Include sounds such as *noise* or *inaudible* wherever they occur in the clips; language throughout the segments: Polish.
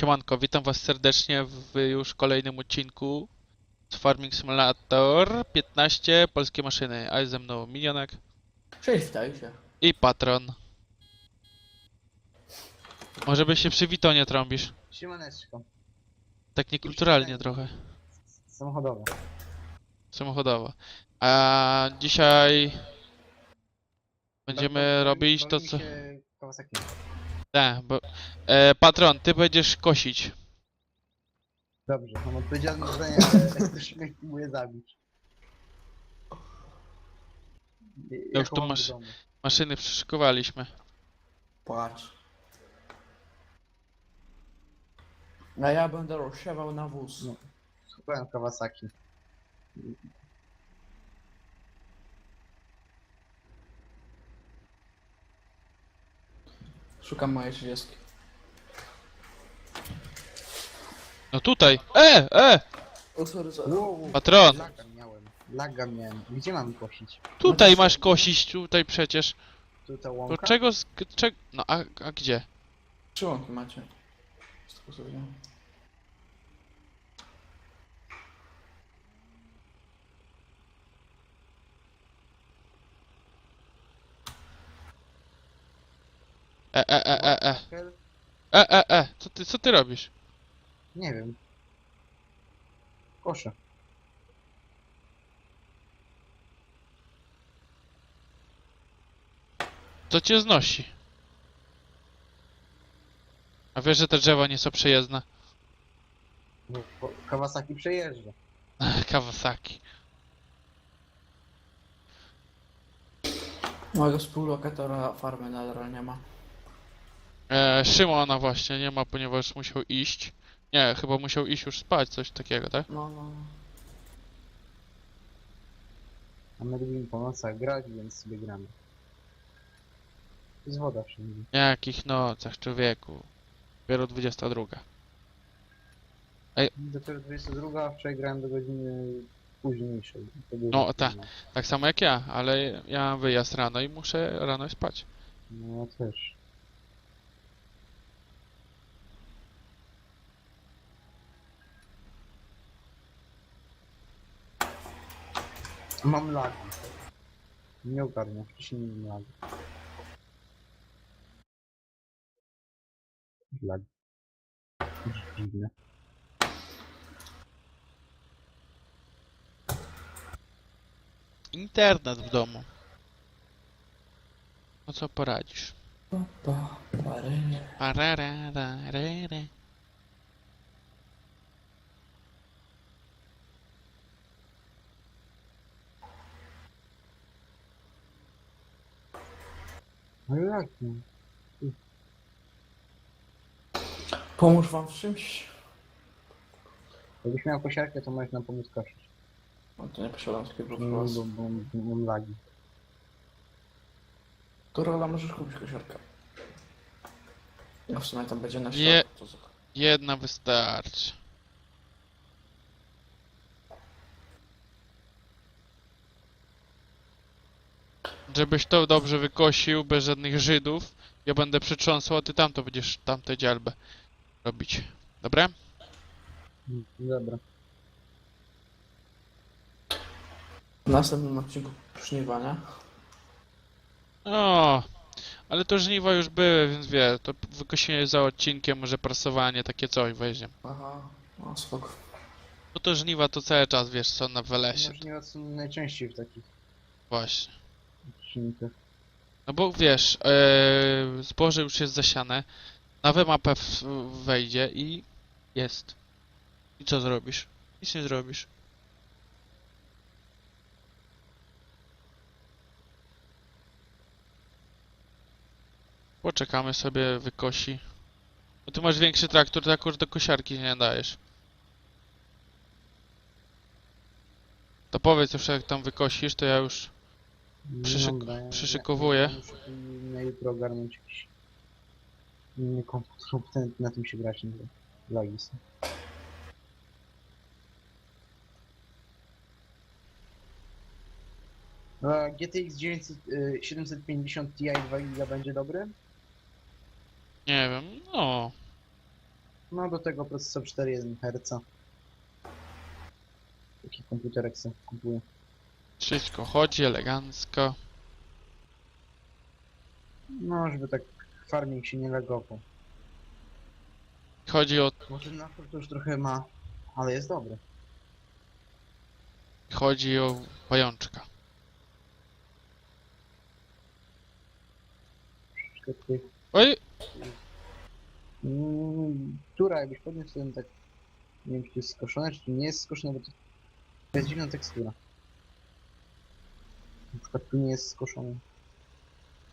Siemanko, witam was serdecznie w już kolejnym odcinku z Farming Simulator 15 Polskie Maszyny, a jest ze mną Minionek Cześć, witajcie. i Patron. Może byś się przywitał, nie trąbisz? Siemaneczko. Tak niekulturalnie trochę, Samochodowo. samochodowo. A dzisiaj będziemy Bawimy- robić to co... się Kawasaki. Tak, bo... E, Patron, ty będziesz kosić. Dobrze, mam odpowiedzialne zadanie, ale mnie próbuje zabić. już Jaką tu mam masz- domu? Maszyny przyszykowaliśmy. Patrz. A ja będę rozsiewał na wóz. No. Kawasaki. Szukam mojej 30. No tutaj! E! E! O, sorry, sorry. Wow, Patron! Laga miałem. Laga miałem. Gdzie mam kosić? Tutaj masz kosić, tutaj przecież. Tu ta To łąka? czego z... Czeg... No a, a gdzie? Trzy łąki macie. Z tego co wiem. E, e, e, e, e. Kel? E, e, e. Co ty, co ty robisz? Nie wiem. Koszę. Co cię znosi? A wiesz, że te drzewa nie są przejezdne? Bo bo Kawasaki przejeżdża. *laughs* Kawasaki. Mojego współlokatora farmy nadal nie ma. E, Szymona właśnie nie ma, ponieważ musiał iść. Nie, chyba musiał iść już spać, coś takiego, tak? No, no. A my lubimy po nocach grać, więc sobie gramy. Jest woda wszędzie. Jakich nocach, człowieku. Dopiero 22. Dopiero 22, a wczoraj grałem do godziny późniejszej. To było No, tak. późno. Tak samo jak ja, ale ja mam wyjazd rano i muszę rano spać. No ja też. Mam lagi. Nie ogarniam, wcześniej nie miałem lagi. Lagi. Dziwne. Internet w domu. No co poradzisz? Pa, pa, parynie. Pararararara. Ale lagi. Pomóż wam w czymś? Jakbyś miał kosiarkę, to możesz nam pomóc kosić. No to nie posiadam takiego No, bo, bo, bo mam lagi. To rola możesz kupić kosiarkę. No w sumie tam będzie na Nie. środku. To Jedna wystarczy. Żebyś to dobrze wykosił, bez żadnych Żydów. Ja będę przytrząsał, a ty tamto będziesz tamtę dzialbę robić. Dobra? Dobra. W następnym odcinku żniwania. O, ale to żniwa już były, więc wie, to wykosienie za odcinkiem, może prasowanie, takie coś weźmie. Aha, no spoko. No to żniwa to cały czas, wiesz, są na welesie. Są najczęściej w takich Właśnie. No bo wiesz, e, zboże już jest zasiane, na mapę wejdzie i jest. I co zrobisz? Nic nie zrobisz. Poczekamy sobie, wykosi. Bo ty masz większy traktor, to akurat do kosiarki nie dajesz. To powiedz już jak tam wykosisz, to ja już Przyszyk- przyszykowuję. Na jutro ogarnąć jakiś inny komputer, na tym się grać nie. A GTX 900, y, 750 Ti 2 GB będzie dobry? nie wiem, no. No do tego procesor 4.1 Hz. Taki komputerek sobie kupuję. Wszystko chodzi elegancko. No, żeby tak farming się nie lagował. Chodzi o, Może na to już trochę ma, ale jest dobry. chodzi o pajączka. Troszeczkę tutaj Oj, Mm, Tura, jakbyś podniósł ten tak. Nie wiem, czy to jest skoszone, czy to nie jest skoszone, bo to, to jest dziwna tekstura. Na przykład tu nie jest skoszone.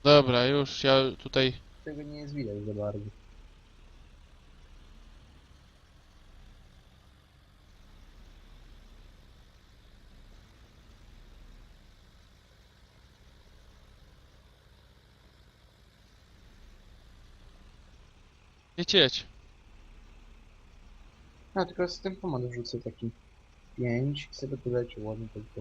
dobra, już ja tutaj Tego nie jest widać za bardzo. jedź, jedź. No tylko z tym pomad wrzucę taki 5 i sobie leci ładnie tak w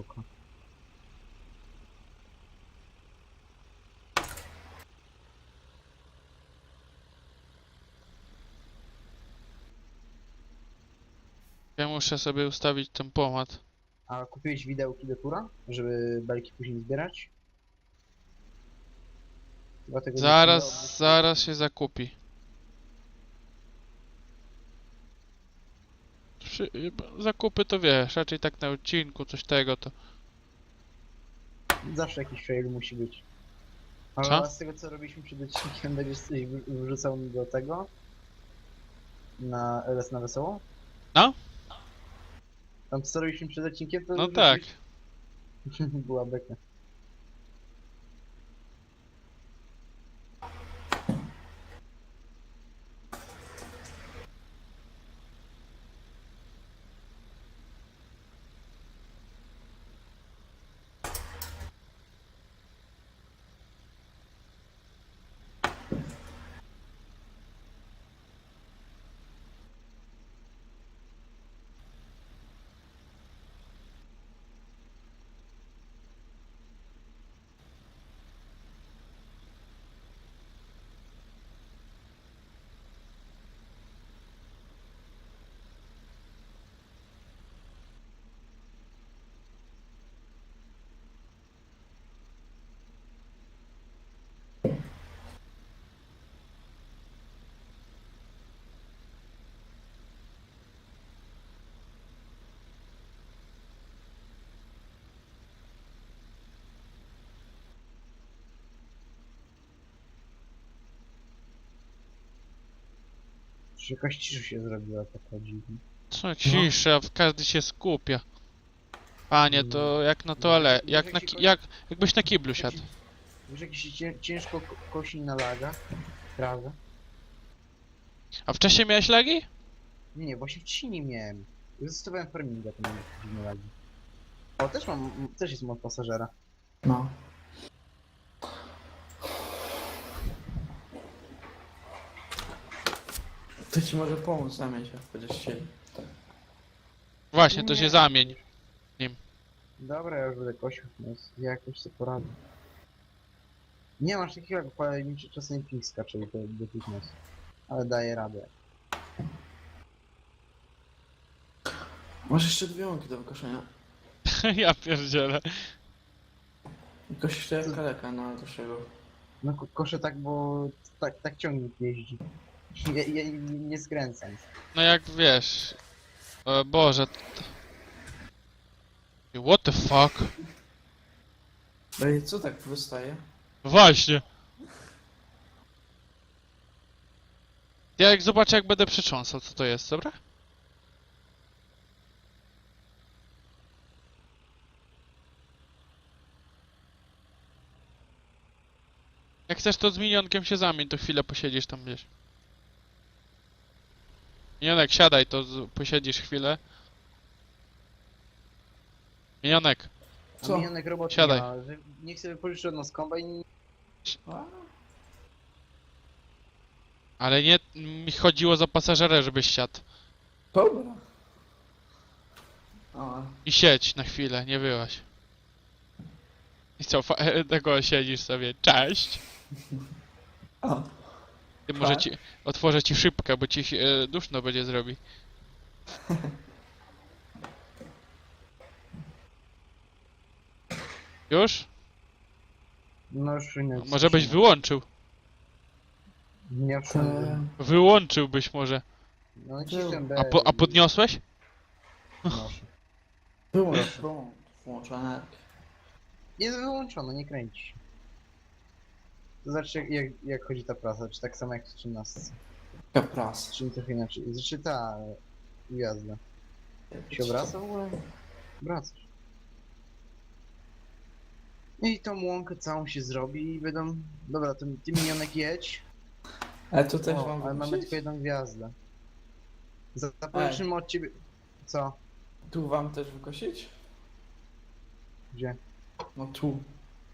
muszę sobie ustawić ten pomad. A kupiłeś widełki do tura, żeby belki później zbierać? Chyba tego nie odbyć- Zaraz, zaraz się zakupi. Przy, zakupy to wiesz, raczej tak na odcinku, coś tego to. Zawsze jakiś fail musi być. A Co? z tego co robiliśmy przed odcinkiem, będziesz coś wrzucał do tego? Na LS na wesoło? No? Tam co robiliśmy przed odcinkiem, to No tak. *laughs* była beka. Że jakaś cisza się zrobiła taka dziwna. Co cisza, każdy się skupia. Panie, to jak na toale, jak na, ki- jak, jakbyś na kiblu siadł. Wiesz, jak się cię, ciężko ko- kosi na laga? Prawda? A wcześniej miałeś lagi? Nie, nie, właśnie wcześniej nie miałem. Zostawiałem farminga, to miałem dziwne lagi. O, też mam, też jest mod pasażera. No. To ci może pomóc zamieć, jak będziesz chcieli. Właśnie, to się zamień. Dobra, ja już będę kosił, więc ja jakoś sobie poradzę. Nie masz takiego jak paleniczy czasem ping skacze do, do nos. Ale daje radę. Masz jeszcze dwie łąki do wykoszenia. *laughs* ja pierdzielę. Koś jeszcze kaleka na dłuższego. No ko koszę tak, bo tak, tak ciągnik jeździ. Ja nie, nie skręcam. No jak wiesz. O Boże. t- What the fuck? Ej, co tak wystaje? Właśnie. Ja jak zobaczę jak będę przetrząsał co to jest, dobra? Jak chcesz to z minionkiem się zamień, to chwilę posiedzisz tam gdzieś. Minionek, siadaj, to z, posiedzisz chwilę. Minionek, Co? minionek robot Siadaj. nie ma, że niech sobie pożyczy od nas kombajn A? ale nie mi chodziło za pasażerę, żebyś siadł. Dobra. A, I siedź na chwilę, nie byłaś. I co, fa- *laughs* tego siedzisz sobie, cześć. a. Ty może Tak. ci, otworzę ci szybkę, bo ci e, duszno będzie zrobi. *laughs* Już? No już nie Może byś wyłączył. Nie wszedłem. Wyłączyłbyś może. No nacisnąłem B. A, po, a podniosłeś? Wyłącz prąd, włącz energię. Jest wyłączone, nie kręci się. To znaczy jak, jak, chodzi ta praca, czy tak samo jak w 13. Jaka prasa. Czy trochę inaczej. Znaczy ta gwiazda. Się obraca w ogóle? Wracasz. I tą łąkę całą się zrobi i będą... Dobra, ty, ty minionek jedź. Ale tu też O, mam ale mamy tylko jedną gwiazdę. Za- Zapożyczymy od ciebie... Co? Tu wam też wykosić? Gdzie? No tu.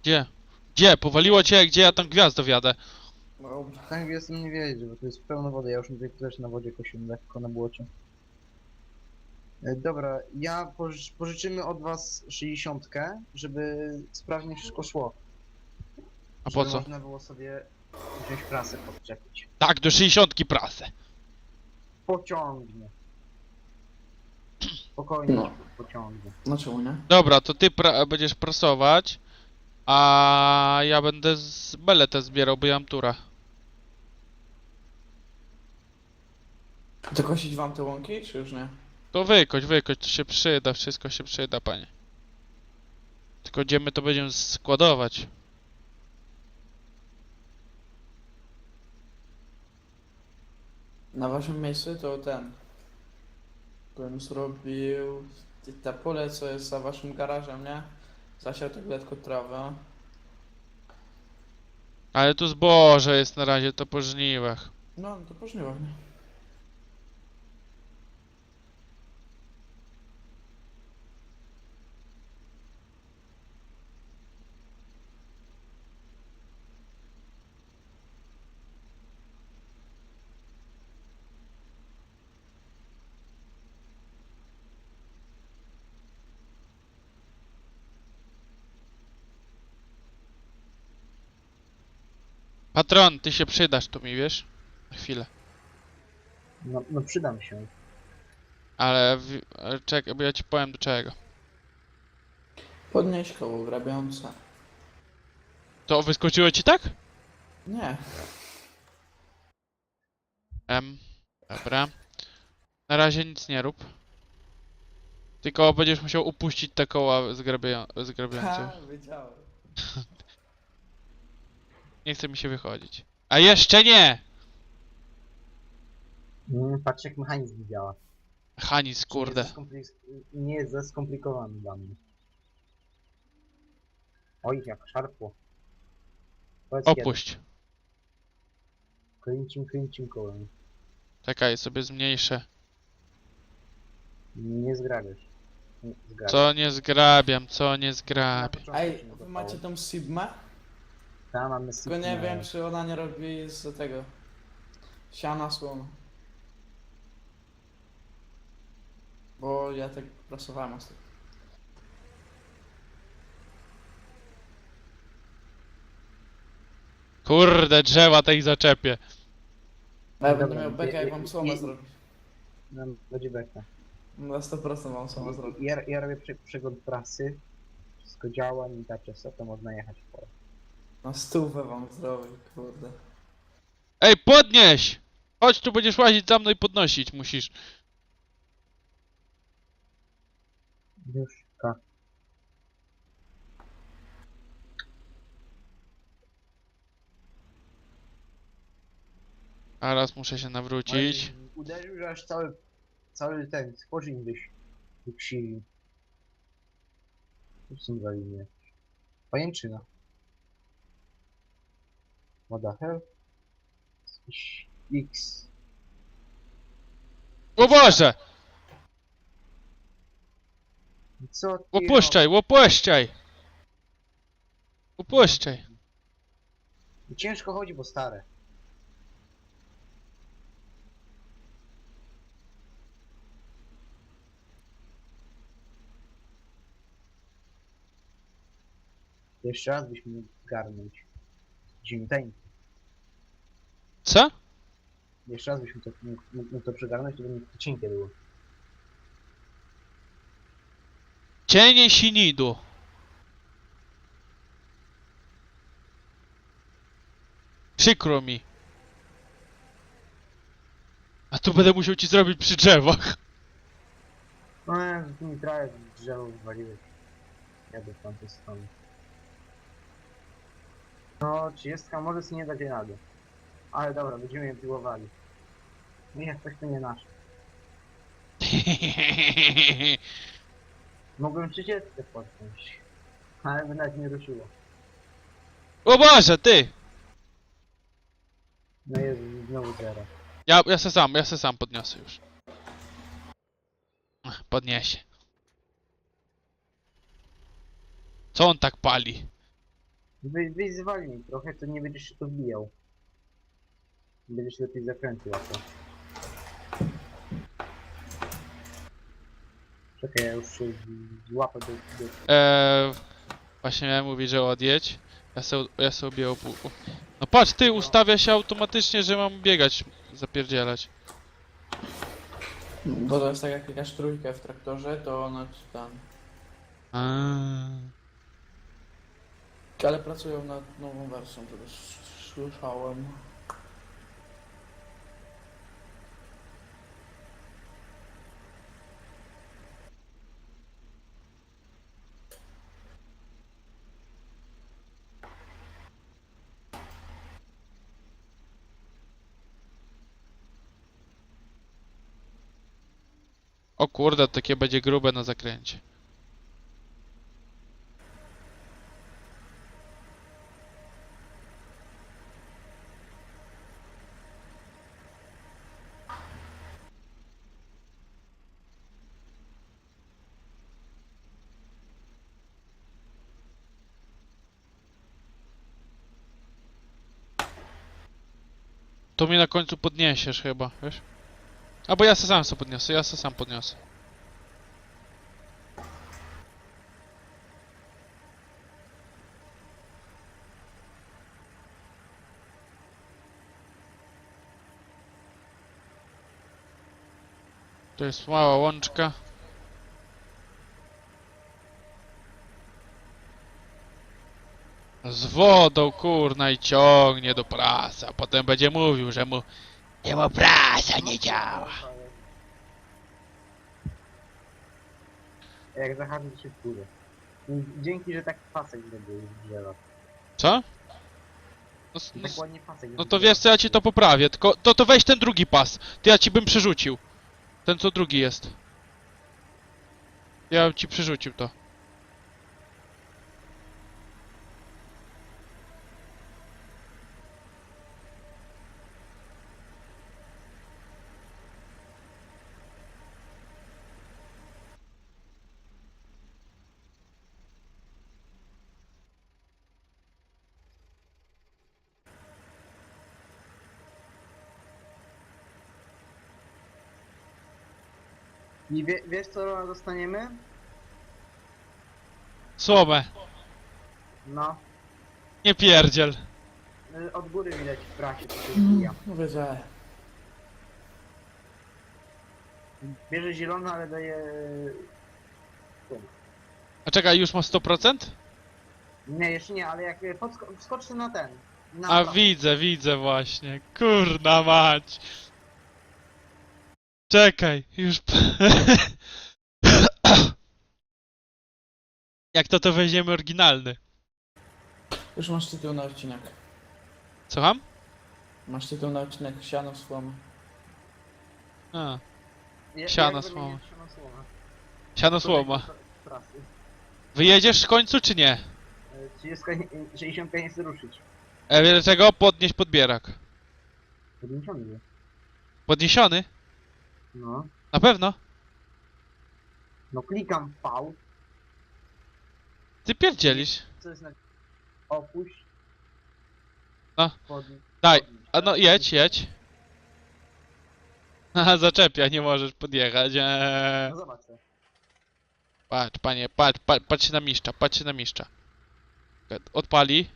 Gdzie? Gdzie? Powaliło cię, gdzie ja tam gwiazdę wiadę? Dobra. Tak gwiazdę nie wiedzie, bo to jest pełno wody. Ja już tutaj też na wodzie kosiłem lekko na błocie. E, Dobra, ja pożycz, pożyczymy od was 60, żeby sprawnie wszystko szło. A żeby po co? można było sobie wziąć prasę podczepić. Tak, do 60 prasę. Pociągnie. *clears throat* Spokojnie No. pociągnie. No czemu nie? Dobra, to ty pra będziesz prasować, a ja będę z beletę zbierał, bo ja mam tura. To kosić wam te łąki, czy już nie? To wykoć, wykoć, to się przyda, wszystko się przyda, panie. Tylko gdzie my to będziemy składować? Na waszym miejscu to ten. Bym zrobił te pole, co jest za waszym garażem, nie? Zasiał tak lekko trawę. Ale tu zboże jest na razie, to po żniwach. No, no to pożniwo, nie? Patron, ty się przydasz tu mi, wiesz? Na chwilę. No, no przydam się. Ale, w- ale czekaj, bo ja ci powiem do czego. Podnieś koło grabiące. To wyskoczyło ci tak? Nie. M. Dobra. Na razie nic nie rób. Tylko będziesz musiał upuścić te koła zgrabia zgrabiające. Ha, wiedziałem. *laughs* Nie chce mi się wychodzić. A jeszcze nie! Mm, patrz jak mechanizm działa. Hanis, kurde. Nie jest, skompli- nie jest za skomplikowany dla mnie. Oj, jak szarpło. Powiedz kiedy. Opuść. Kręcim, kręcim kołem. Czekaj, sobie zmniejszę. Nie zgrabiesz. Nie. Co nie zgrabiam, co nie Na zgrabiam. początku Ej, się nie wy macie tą Sigmę? Tam mamy Tylko nie wiem, czy ona nie robi z tego. Siana słomy. Bo ja tak pracowałem ostatnio. Kurde, drzewa tej zaczepię. A ja będę miał bekę, jak wam słomę zrobić. Nam będzie beka. Na 100% wam słomę zrobić. Ja, ja robię prze, przegląd prasy. Wszystko działa, nie da czasu, to można jechać w pole. Na stówę wam zrobię, kurde. Ej, podnieś! Chodź tu, będziesz łazić za mną i podnosić musisz. Już, ka. A raz muszę się nawrócić. Oj, Uderzył, że aż cały, cały ten spożyń byś wyksilił. Tu są za linie. Pajęczyna. What the hell? Jakiś X. O Boże! Co ty Opuszczaj, opuszczaj! Opuszczaj. Ciężko chodzi, bo stare. Jeszcze raz byś mógł garnąć. Zimteńki. Co? Jeszcze raz byśmy to, mógł, mógł to przygarnąć, to by mi to cienkie było. Cienie sinidu. Przykro mi. A tu będę musiał ci zrobić przy drzewach. No z tymi trawę drzewo wywaliłeś. Jadę w tamtej stronie. No, 30 może sobie nie dać rady. Ale dobra, będziemy je piłowali. Nie, jak coś to nie nasz. *laughs* Mogłem 30 podpiąć. Ale by nawet nie ruszyło. o Boże, ty! No jest znowu zero. Ja, ja se sam, ja se sam podniosę już. Ach, Podniesie. Co on tak pali? Wy, mi trochę, to nie będziesz się tu wbijał. Będziesz lepiej zakręcił łatwo. Czekaj, ja już się złapę do... do... Eee, właśnie miałem mówić, że odjedź. Ja se, ja sobie opu... No patrz, ty ustawia się automatycznie, że mam biegać, zapierdzielać. Bo to jest tak jak klikasz trójkę w traktorze, to ona ci tam... Aaaa. Ale pracują nad nową wersją, tego słyszałem. O kurde, takie będzie grube na zakręcie. To mnie na końcu podniesiesz chyba, wiesz? Albo ja se sam sobie podniosę, ja se sam podniosę. To jest mała łączka. Z wodą, kurna, i ciągnie do prasa. a Potem będzie mówił, że mu... Nie mu prasa nie działa. Jak zahaczy to się wkurzę. Dzięki, że tak pasek zrobił z drzewa. Co? No, s- no, Tak s- ładnie pasek no to wiesz co, ja ci to poprawię, tylko to, to weź ten drugi pas. To ja ci bym przerzucił. Ten co drugi jest. Ja bym ci przerzucił to. I wie, wiesz co Rola, dostaniemy? Słome. No. Nie pierdziel. y, Od góry widać w prasie, to się wbija. Mówię, że... Bierze zielone, ale daje... A czekaj, już ma 100%? Nie, jeszcze nie, ale jak y, podsko- wskoczy na ten. Na A prawo. widzę, widzę właśnie. Kurna mać. Czekaj, już... p- *coughs* Jak to to weźmiemy oryginalny? Już masz tytuł na odcinek. Słucham? Masz tytuł na odcinek Siano Słomy. A, siano jak słoma. siano słoma. siano słoma. Tutaj. Wyjedziesz w końcu czy nie? Y, 30, nie- 60 nie chce ruszyć. E, wiele czego? Podnieść podbierak. Podniesiony jest. Podniesiony? No. Na pewno? No klikam V, Ty pierdzielisz. co jest na... Opuść. No. Pod... Daj, a no jedź, jedź. *laughs* Haha, zaczepia, nie możesz podjechać. Eee. No zobacz se. Patrz, panie, patrz, patrz, patrz się na mistrza, patrz się na mistrza. Odpali.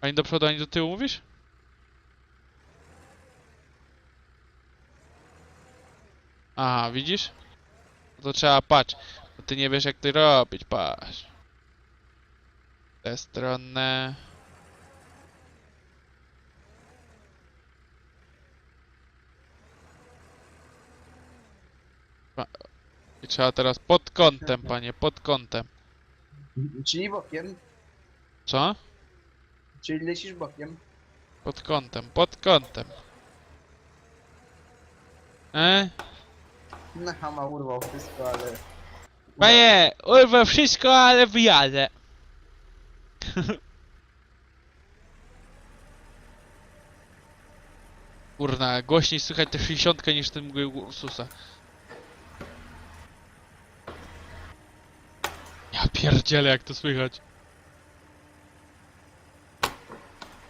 Ani do przodu, ani do tyłu mówisz? Aha, widzisz? To trzeba patrz. Bo ty nie wiesz jak to robić, patrz. Te stronę. I trzeba teraz pod kątem, panie, pod kątem. Czyli bokiem, Co? czyli lecisz bokiem. Pod kątem, pod kątem. E? Na hama urwał wszystko, ale... Panie, urwę wszystko, ale wyjadę. *laughs* Kurna, głośniej słychać tę 60 niż ten mgły Ursusa. Ja pierdzielę jak to słychać.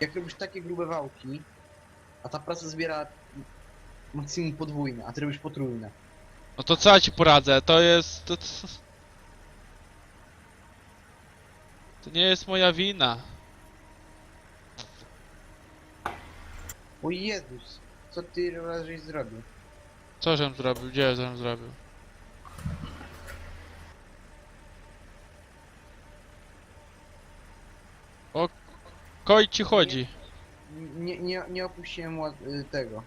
Jak robisz takie grube wałki, a ta praca zbiera maksimum podwójne, a ty robisz potrójne. No to co ja ci poradzę? To jest... To, to... to nie jest moja wina. O Jezus, co ty raz żeś zrobił? Co żem zrobił? Gdzie żem zrobił? O koj ci chodzi. Nie, nie, nie opuściłem ład- tego.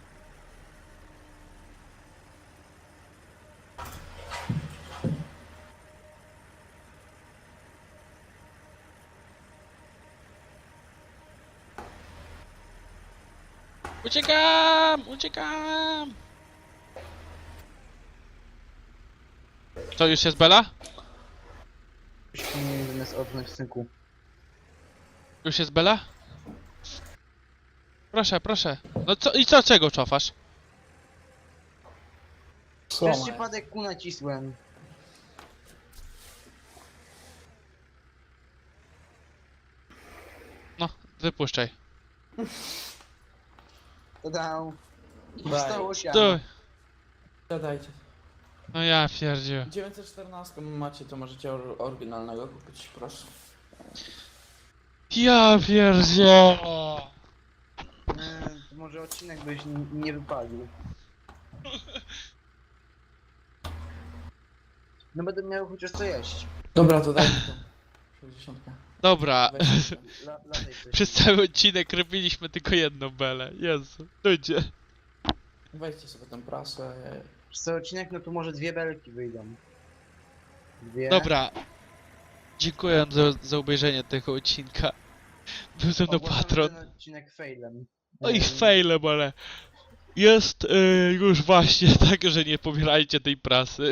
Uciekam! Uciekam! To już jest Bela? Powinien zamiast odnać synku. Już jest Bela? Proszę, proszę. No co i co czego cofasz? Co Przez przypadek ku nacisłem. No, wypuszczaj. *laughs* Dodał. I Daj. wstało się. Tu. Gadajcie. No ja pierdziu. 914 macie, to możecie or oryginalnego kupić, proszę. Ja pierdziu. E, może odcinek byś n- nie wypalił. No będę miał chociaż co jeść. Dobra, to daj mi to. 60. Dobra. *laughs* Przez cały odcinek robiliśmy tylko jedną belę. Jezu, ludzie. Weźcie sobie tę prasę. Przez cały odcinek no to może dwie belki wyjdą. Dwie. Dobra. Dziękuję za, za obejrzenie tego odcinka. Był ze mną Ogłaszam patron. ten odcinek failem. No i Em, failem, ale jest y, już właśnie *laughs* tak, że nie pobierajcie tej prasy.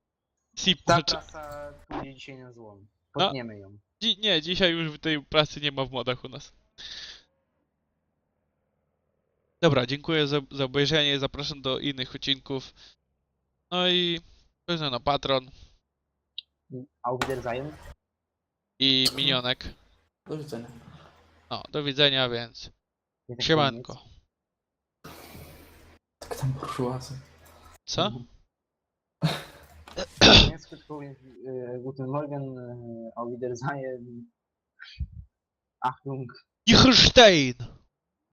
*laughs* Sip, Ta znaczy, prasa pójdzie dzisiaj na złom. Potniemy ją. Dzi nie, dzisiaj już tej prasy nie ma w modach u nas. Dobra, dziękuję za, za obejrzenie, zapraszam do innych odcinków. No i to na patron Auf Wiedersehen. i minionek. Do widzenia. No, do widzenia, więc tak siemanko. Tak tam burżuazy. Co? Krótko mówiąc, e, Guten Morgen, e, Auf Wiedersehen. Achtung. Juchstein!